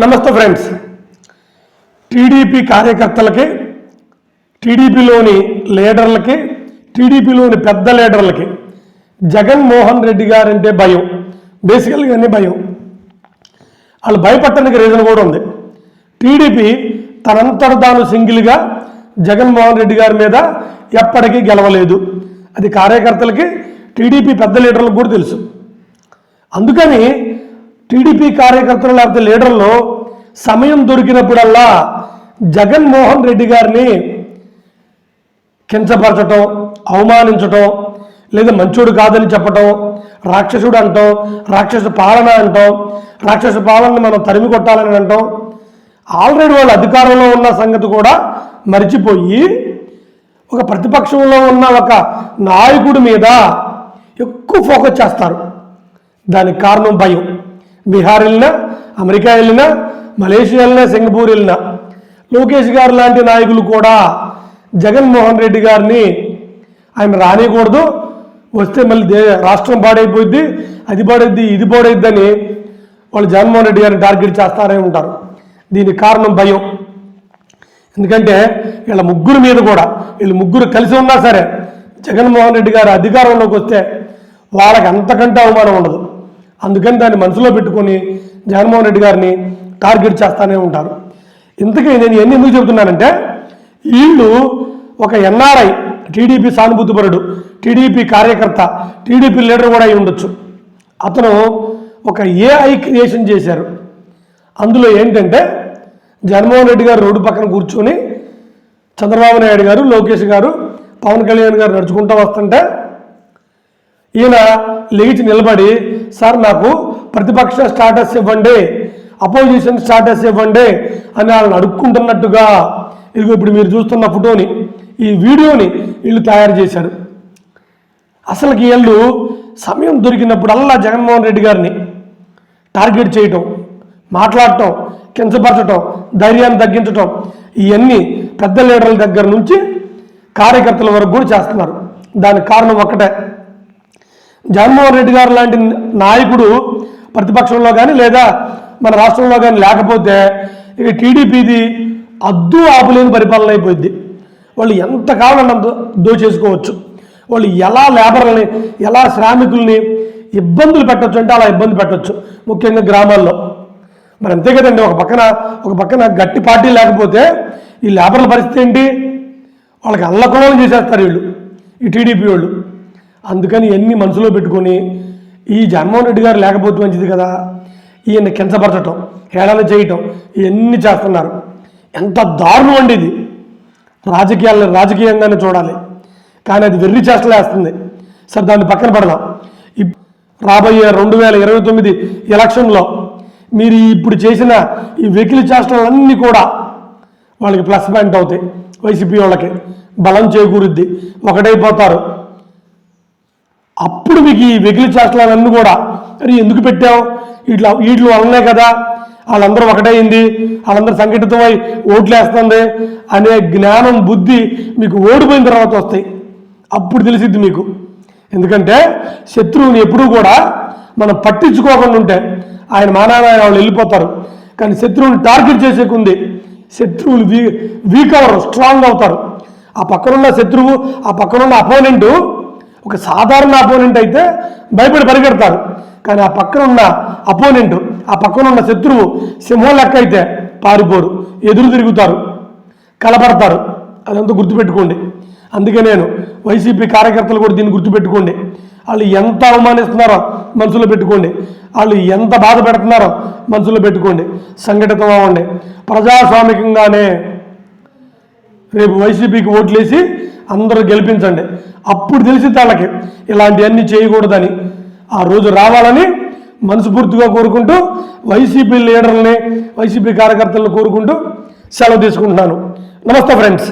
నమస్తే friends. TDP కార్యకర్తలకి టీడీపీలోని లీడర్లకి టీడీపీలోని పెద్ద లీడర్లకి జగన్మోహన్ రెడ్డి గారంటే భయం. బేసికల్గానే భయం. వాళ్ళు భయపడటానికి రీజన్ కూడా ఉంది. టీడీపీ తనంతట తాను సింగిల్గా జగన్మోహన్ రెడ్డి గారి మీద ఎప్పటికీ గెలవలేదు. అది కార్యకర్తలకి టీడీపీ పెద్ద లీడర్లకు కూడా తెలుసు. అందుకని టీడీపీ కార్యకర్తలు లేకపోతే లీడర్లు సమయం దొరికినప్పుడల్లా జగన్మోహన్ రెడ్డి గారిని కించపరచటం అవమానించటం లేదా మంచోడు కాదని చెప్పటం రాక్షసుడు అంటాం రాక్షస పాలన అంటాం రాక్షస పాలనని మనం తరిమి కొట్టాలని అంటాం. ఆల్రెడీ వాళ్ళు అధికారంలో ఉన్న సంగతి కూడా మర్చిపోయి ఒక ప్రతిపక్షంలో ఉన్న ఒక నాయకుడి మీద ఎక్కువ ఫోకస్ చేస్తారు. దానికి కారణం భయం. బీహార్ వెళ్ళినా అమెరికా వెళ్ళినా మలేషియా వెళ్ళినా సింగపూర్ వెళ్ళినా లోకేష్ గారు లాంటి నాయకులు కూడా జగన్మోహన్ రెడ్డి గారిని ఆయన రానియకూడదు. వస్తే మళ్ళీ దే రాష్ట్రం పాడైపోద్ది అది పాడైద్ది ఇది పాడైద్ది అని వాళ్ళు జగన్మోహన్ రెడ్డి గారిని టార్గెట్ చేస్తారే ఉంటారు. దీనికి కారణం భయం. ఎందుకంటే వీళ్ళ ముగ్గురు మీద కూడా వీళ్ళు ముగ్గురు కలిసి ఉన్నా సరే జగన్మోహన్ రెడ్డి గారు అధికారంలోకి వస్తే వాళ్ళకి అంతకంటే అవమానం ఉండదు. అందుకని దాన్ని మనసులో పెట్టుకొని జగన్మోహన్ రెడ్డి గారిని టార్గెట్ చేస్తూనే ఉంటారు. ఇంతకీ నేను ఎన్ని ఎందుకు చెబుతున్నానంటే వీళ్ళు ఒక ఎన్ఆర్ఐ టీడీపీ సానుభూతిపరుడు టీడీపీ కార్యకర్త టీడీపీ లీడర్ కూడా అయి ఉండొచ్చు. అతను ఒక ఏఐ క్రియేషన్ చేశారు. అందులో ఏంటంటే జగన్మోహన్ రెడ్డి గారు రోడ్డు పక్కన కూర్చొని చంద్రబాబు నాయుడు గారు లోకేష్ గారు పవన్ కళ్యాణ్ గారు నడుచుకుంటూ వస్తుంటే ఈయన లేచి నిలబడి సార్ నాకు ప్రతిపక్ష స్టాటస్ ఇవ్వండి అపోజిషన్ స్టాటస్ ఇవ్వండి అని వాళ్ళని అడుక్కుంటున్నట్టుగా ఇదిగో ఇప్పుడు మీరు చూస్తున్న ఫోటోని ఈ వీడియోని వీళ్ళు తయారు చేశారు. అసలుకి వీళ్ళు సమయం దొరికినప్పుడల్లా జగన్మోహన్ రెడ్డి గారిని టార్గెట్ చేయటం మాట్లాడటం కించపరచటం ధైర్యాన్ని తగ్గించటం ఇవన్నీ పెద్ద లీడర్ల దగ్గర నుంచి కార్యకర్తల వరకు కూడా చేస్తున్నారు. దానికి కారణం ఒక్కటే జగన్మోహన్ రెడ్డి గారు లాంటి నాయకుడు ప్రతిపక్షంలో కానీ లేదా మన రాష్ట్రంలో కానీ లేకపోతే ఇక టీడీపీది అద్దు ఆపులేని పరిపాలన అయిపోయింది. వాళ్ళు ఎంత కావాలన్నా దోచేసుకోవచ్చు. వాళ్ళు ఎలా లేబర్లని ఎలా శ్రామికుల్ని ఇబ్బందులు పెట్టచ్చు అంటే అలా ఇబ్బంది పెట్టొచ్చు ముఖ్యంగా గ్రామాల్లో. మరి అంతే కదండి ఒక పక్కన ఒక పక్కన గట్టి పార్టీ లేకపోతే ఈ లేబర్ల పరిస్థితి ఏంటి? వాళ్ళకి అల్లకొలం చేసేస్తారు వీళ్ళు ఈ టీడీపీ వాళ్ళు. అందుకని ఎన్ని మనసులో పెట్టుకొని ఈ జగన్మోహన్ రెడ్డి గారు లేకపోతే మంచిది కదా ఈయన కించపరచటం హేళన చేయటం ఇవన్నీ చేస్తున్నారు. ఎంత దారుణం అండి ఇది. రాజకీయాలను రాజకీయంగానే చూడాలి. కానీ అది వెర్రి చేస్తలేస్తుంది సరే దాన్ని పక్కన పెడదాం. ఇప్- రాబోయే రెండు వేల ఇరవై తొమ్మిది ఎలక్షన్లో మీరు ఇప్పుడు చేసిన ఈ వెకిలి చేష్టలన్నీ కూడా వాళ్ళకి ప్లస్ పాయింట్ అవుతాయి. వైసీపీ వాళ్ళకి బలం చేకూరుద్ది. ఒకటైపోతారు. అప్పుడు మీకు ఈ వెకిలి చేష్టలన్నీ కూడా అరే ఎందుకు పెట్టావు? ఇట్లా వీటి వల్లనే కదా వాళ్ళందరూ ఒకటైంది వాళ్ళందరూ సంఘటితమై ఓట్లు వేస్తుంది అనే జ్ఞానం బుద్ధి మీకు ఓడిపోయిన తర్వాత వస్తాయి. అప్పుడు తెలిసిద్ది మీకు. ఎందుకంటే శత్రువుని ఎప్పుడూ కూడా మనం పట్టించుకోకుండా ఉంటే ఆయన మానాయన వాళ్ళు వెళ్ళిపోతారు. కానీ శత్రువుని టార్గెట్ చేసేకుంది శత్రువులు వీ వీక్ అవరు స్ట్రాంగ్ అవుతారు. ఆ పక్కనున్న శత్రువు ఆ పక్కనున్న అపోనెంట్ ఒక సాధారణ అపోనెంట్ అయితే భయపడి పరిగెడతారు. కానీ ఆ పక్కన ఉన్న అపోనెంట్ ఆ పక్కన ఉన్న శత్రువు సింహం లెక్క అయితే పారిపోరు ఎదురు తిరుగుతారు కలపడతారు. అదంతా గుర్తుపెట్టుకోండి. అందుకే నేను వైసీపీ కార్యకర్తలు కూడా దీన్ని గుర్తుపెట్టుకోండి. వాళ్ళు ఎంత అవమానిస్తున్నారో మనసులో పెట్టుకోండి. వాళ్ళు ఎంత బాధ పెడుతున్నారో మనసులో పెట్టుకోండి. సంఘటితం అవ్వండి. ప్రజాస్వామికంగానే రేపు వైసీపీకి ఓట్లేసి అందరూ గెలిపించండి. అప్పుడు తెలిసి వాళ్ళకి ఇలాంటివన్నీ చేయకూడదని ఆ రోజు రావాలని మనస్ఫూర్తిగా కోరుకుంటూ వైసీపీ లీడర్ని వైసీపీ కార్యకర్తలను కోరుకుంటూ సెలవు తీసుకుంటున్నాను. నమస్తే ఫ్రెండ్స్.